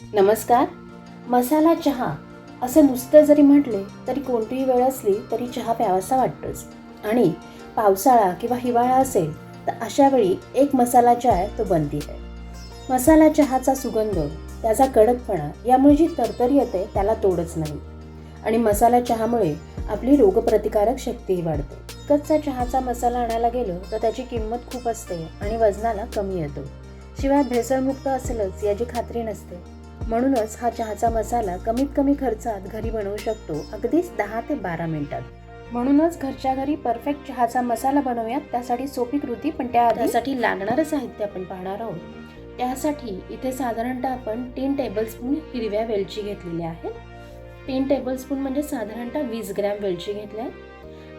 नमस्कार. मसाला चहा. असं नुसतं जरी म्हटले तरी कोणतीही वेळ असली तरी चहा प्यावासा वाटतोच. आणि पावसाळा किंवा हिवाळा असेल तर अशा वेळी एक मसाला चाय तो बनती आहे. मसाला चहाचा सुगंध त्याचा कडकपणा यामुळे जी तरतरी येते त्याला तोडच नाही. आणि मसाला चहामुळे आपली रोगप्रतिकारक शक्तीही वाढते. कच्चा चहाचा मसाला आणायला गेलो तर त्याची किंमत खूप असते आणि वजनाला कमी येतो. शिवाय भेसळमुक्त असेलच याची खात्री नसते. म्हणूनच हा चहाचा मसाला कमीत कमी खर्चात घरी बनवू शकतो अगदीच दहा ते बारा मिनिटात. म्हणूनच घरच्या घरी परफेक्ट चहाचा मसाला बनवूयात त्यासाठी सोपी कृती पण त्या त्यासाठी लागणारं साहित्य आपण पाहणार आहोत. त्यासाठी इथे साधारणतः आपण तीन टेबलस्पून हिरव्या वेलची घेतलेल्या आहेत तीन टेबलस्पून म्हणजे साधारणतः वीस ग्रॅम वेलची घेतल्या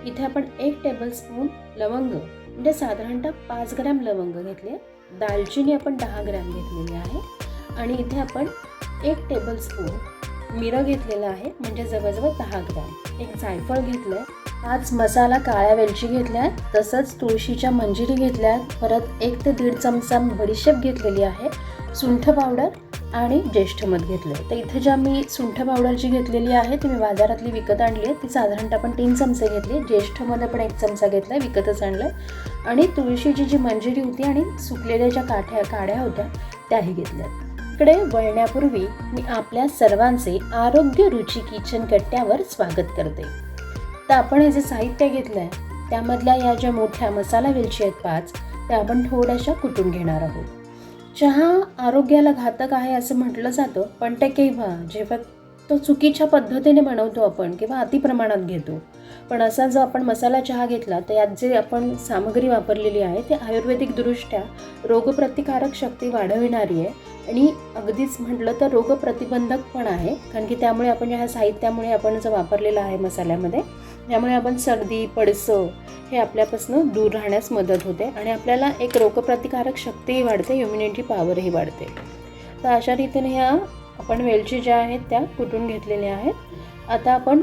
इथे आपण एक टेबलस्पून लवंग म्हणजे साधारणतः पाच ग्रॅम लवंग घेतले दालचिनी आपण दहा ग्रॅम घेतलेली आहे. आणि इथे आपण एक टेबलस्पून मिरं घेतलेलं आहे म्हणजे जवळजवळ दहा ग्रॅम. एक जायफळ घेतलं आहे पाच मसाला काळ्या वेलची घेतल्या तसंच तुळशीच्या मंजिरी घेतल्या परत एक ते दीड चमचा बडीशेप घेतलेली आहे सुंठ पावडर आणि ज्येष्ठ मध घेतलं तर इथे ज्या मी सुंठ पावडर जी घेतलेली आहे ती मी बाजारातली विकत आणली आहे. ती साधारणतः आपण तीन चमचे घेतली ज्येष्ठ मध पण एक चमचा घेतला विकतच आणलं आणि तुळशीची जी मंजिरी होती आणि सुकलेल्या ज्या काठ्या काड्या होत्या त्याही घेतल्या कडे वळण्यापूर्वी मी आपल्या सर्वांचे आरोग्य रुची किचन कट्ट्यावर स्वागत करते. तर आपण हे जे साहित्य घेतलं आहे त्यामधल्या या ज्या मोठ्या मसाला वेलची आहेत पाच त्या आपण थोड्याशा कुटून घेणार आहोत. चहा आरोग्याला घातक आहे असं म्हटलं जातं पण ते केव्हा? जेव्हा तो चुकीच्या पद्धतीने बनवतो आपण किंवा अतिप्रमाणात घेतो. पण असा जो आपण मसाला चहा घेतला तर यात जे आपण सामग्री वापरलेली आहे ते आयुर्वेदिकदृष्ट्या रोगप्रतिकारक शक्ती वाढविणारी आहे. आणि अगदीच म्हटलं तर रोगप्रतिबंधक पण आहे कारण की त्यामुळे आपण ह्या साहित्यामुळे आपण जो वापरलेला आहे मसाल्यामध्ये त्यामुळे आपण सर्दी पडसं हे आपल्यापासून दूर राहण्यास मदत होते आणि आपल्याला एक रोगप्रतिकारक शक्तीही वाढते इम्युनिटी पॉवरही वाढते. तर अशा रीतीने ह्या आपण वेलची ज्या आहेत त्या कुटून घेतलेल्या आहेत? आता आपण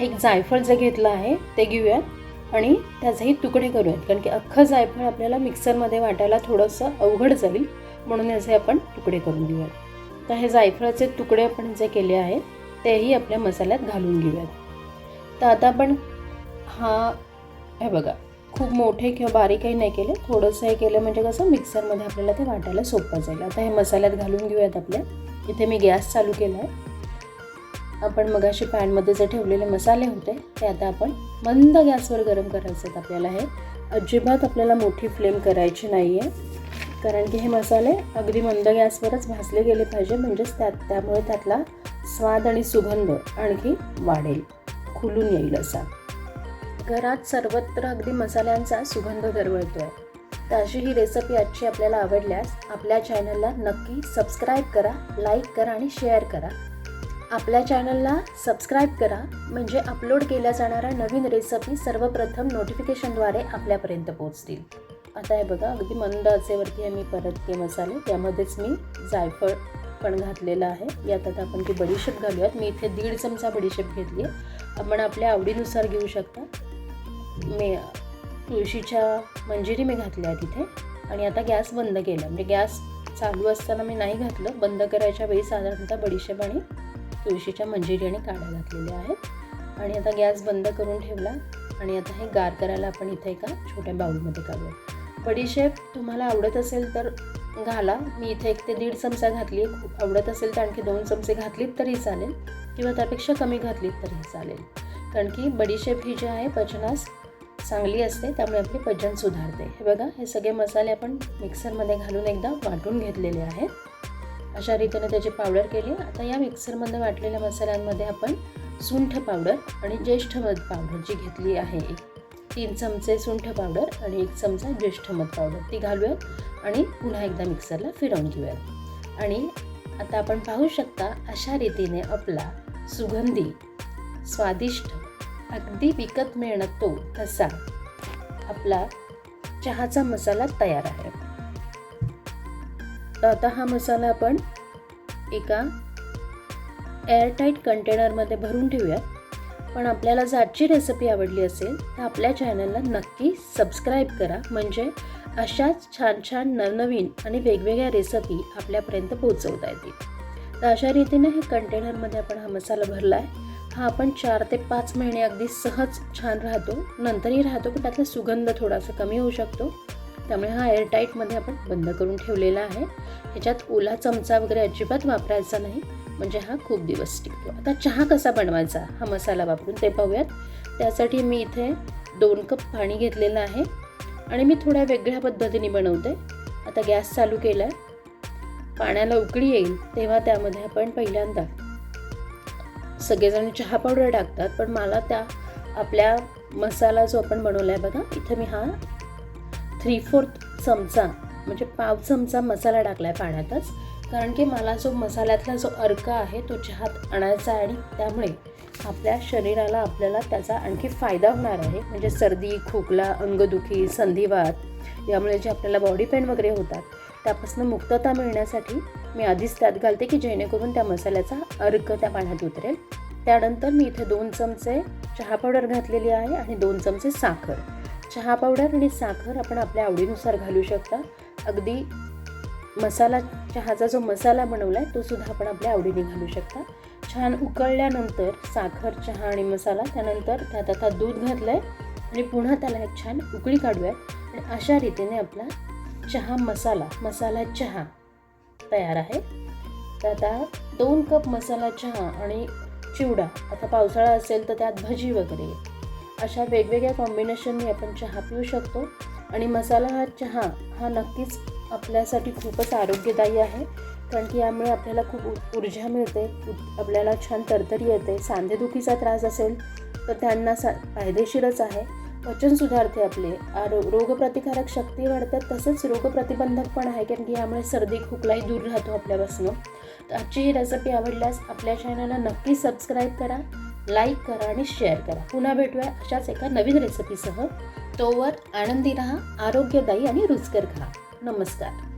एक जायफळ जे घेतलं आहे ते घेऊयात आणि त्याचेही तुकडे करूयात. कारण की अख्खं जायफळ आपल्याला मिक्सरमध्ये वाटायला थोडंसं अवघड जाईल म्हणून याचे आपण तुकडे करून घेऊयात. तर हे जायफळाचे तुकडे आपण जे केले आहेत तेही आपल्या मसाल्यात घालून घेऊयात. तर आता आपण हा हे बघा खूप मोठे किंवा बारीकही नाही केले. थोडंसं हे केलं म्हणजे कसं मिक्सरमध्ये आपल्याला ते वाटायला सोपं जाईल. आता हे मसाल्यात घालून घेऊयात आपल्या. इथे मी गॅस चालू केला आहे आपण मगाशी पॅनमध्ये जे ठेवलेले मसाले होते ते आता आपण मंद गॅसवर गरम करायचे आहेत आपल्याला हे. अजिबात आपल्याला मोठी फ्लेम करायची नाही आहे कारण की हे मसाले अगदी मंद गॅसवरच भाजले गेले पाहिजे. म्हणजेच त्यात त्यामुळे त्यातला स्वाद आणि सुगंध आणखी वाढेल. खुलून येईल असा. घरात सर्वत्र अगदी मसाल्यांचा सुगंध दरवळतो आहे तर अशी ही रेसिपी आजची आपल्याला आवडल्यास आपल्या चॅनलला नक्की सबस्क्राईब करा लाईक करा आणि शेअर करा. आपल्या चॅनलला सबस्क्राईब करा म्हणजे अपलोड केल्या जाणाऱ्या नवीन रेसिपी सर्वप्रथम नोटिफिकेशनद्वारे आपल्यापर्यंत पोहोचतील. आता हे बघा अगदी मंद आचेवरती आम्ही परत ते मसाले. त्यामध्येच मी जायफळ पण घातलेलं आहे. यात आता आपण ती बडीशेप घालूयात. मी इथे दीड चमचा बडीशेप घेतली आहे. आपण आपल्या आवडीनुसार घेऊ शकता. मी तुळशीच्या मंजिरी मी घातल्या तिथे. आणि आता गॅस बंद केला. म्हणजे गॅस चालू असताना मी नाही घातलं. बंद करायच्या वेळी साधारणतः बडीशेप आणि तुळशीच्या मंजिरी आणि काड्या घातलेल्या आहेत. आणि आता गॅस बंद करून ठेवला. आणि आता हे गार करायला आपण इथे एका छोट्या बाऊलमध्ये काढूया. बडीशेप तुम्हाला आवडत असेल तर घाला. मी इथे एक ते दीड चमचा घातली. खूप आवडत असेल तर आणखी दोन चमचे घातलीत तरी चालेल. किंवा त्यापेक्षा कमी घातलीत तरी चालेल. कारण की बडीशेप ही जी आहे पचनास चांगली असते त्यामुळे आपली पचन सुधारते. हे बघा हे सगळे मसाले आपण मिक्सरमध्ये घालून एकदा वाटून घेतलेले आहेत. अशा रीतीने त्याची पावडर केली. आता या मिक्सरमध्ये वाटलेल्या मसाल्यांमध्ये आपण सुंठ पावडर आणि ज्येष्ठ मध पावडर जी घेतली आहे तीन चमचे सुंठ पावडर आणि एक चमचा ज्येष्ठ मध पावडर ती घालूयात आणि पुन्हा एकदा मिक्सरला फिरवून घेऊयात. आणि आता आपण पाहू शकता अशा रीतीने आपला सुगंधी स्वादिष्ट अगदी विकत मिळणं तो तसा आपला चहाचा मसाला तयार आहे. तर आता हा मसाला आपण एका एअरटाईट कंटेनरमध्ये भरून ठेवूयात. पण आपल्याला जर आजची रेसिपी आवडली असेल तर आपल्या चॅनलला नक्की सबस्क्राईब करा. म्हणजे अशाच छान छान नवनवीन आणि वेगवेगळ्या रेसिपी आपल्यापर्यंत पोहोचवता येतील. तर अशा रीतीने हे कंटेनरमध्ये आपण हा मसाला भरला आहे हा आपण चार ते पाच महिने अगदी सहज छान राहतो. नंतरही राहतो पण त्यातला सुगंध थोडासा कमी होऊ शकतो. त्यामुळे हा एअरटाईटमध्ये आपण बंद करून ठेवलेला आहे. ह्याच्यात ओला चमचा वगैरे अजिबात वापरायचा नाही. म्हणजे हा खूप दिवस टिकतो. आता चहा कसा बनवायचा? हा मसाला वापरून ते पाहूयात. त्यासाठी मी इथे दोन कप पाणी घेतलेलं आहे. आणि मी थोड्या वेगळ्या पद्धतीने बनवते. आता गॅस चालू केला आहे पाण्याला उकळी येईल तेव्हा त्यामध्ये आपण पहिल्यांदा सगळेजण चहा पावडर टाकतात पण मला त्या आपल्या मसाला जो आपण बनवला आहे बघा इथे मी हा थ्री फोर्थ चमचा म्हणजे पाव चमचा मसाला टाकला आहे पाण्यातच. कारण की मला जो मसाल्यातला जो अर्क आहे तो चहात आणायचा आहे आणि त्यामुळे आपल्या शरीराला आपल्याला त्याचा आणखी फायदा होणार आहे. म्हणजे सर्दी खोकला अंगदुखी संधिवात यामुळे जे आपल्याला बॉडी पेन वगैरे होतात त्यापासून मुक्तता मिळण्यासाठी मी आधीच त्यात घालते की जेणेकरून त्या मसाल्याचा अर्क त्या पाण्यात उतरेल. त्यानंतर मी इथे दोन चमचे चहा पावडर घातलेली आहे आणि दोन चमचे साखर. चहा पावडर आणि साखर आपण आपल्या आवडीनुसार घालू शकता. अगदी मसाला चहाचा जो मसाला बनवला आहे तो सुद्धा आपण आपल्या आवडीने घालू शकता. छान उकळल्यानंतर साखर चहा आणि मसाला त्यानंतर त्यात आता दूध घातलं आहे आणि पुन्हा त्याला एक छान उकळी काढूयात. आणि अशा रीतीने आपला चहा मसाला मसाला चहा तयार आहे. तर आता दोन कप मसाला चहा आणि चिवडा. आता पावसाळा असेल तर त्यात भजी वगैरे. अशा वेगवेगळ्या कॉम्बिनेशननी आपण चहा पिऊ शकतो. आणि मसाला हा चहा हा नक्कीच आपल्यासाठी खूपच आरोग्यदायी आहे. कारण की यामुळे आपल्याला खूप उ- ऊर्जा मिळते. आपल्याला छान तरतरी येते. सांधेदुखीचा त्रास असेल तर त्यांना सा फायदेशीरच आहे. पचन सुधारते आपले. आरो रोगप्रतिकारक शक्ती वाढते तसंच रोगप्रतिबंधक पण आहे कारण की यामुळे सर्दी खोकलाही दूर राहतो आपल्यापासून. तर आजची ही रेसिपी आवडल्यास आपल्या चॅनलला नक्की सबस्क्राईब करा लाईक करा आणि शेअर करा. पुन्हा भेटूया अशाच एका नवीन रेसिपीसह तोवर आनंदी राहा आरोग्यदायी आणि रुचकर खा. नमस्कार.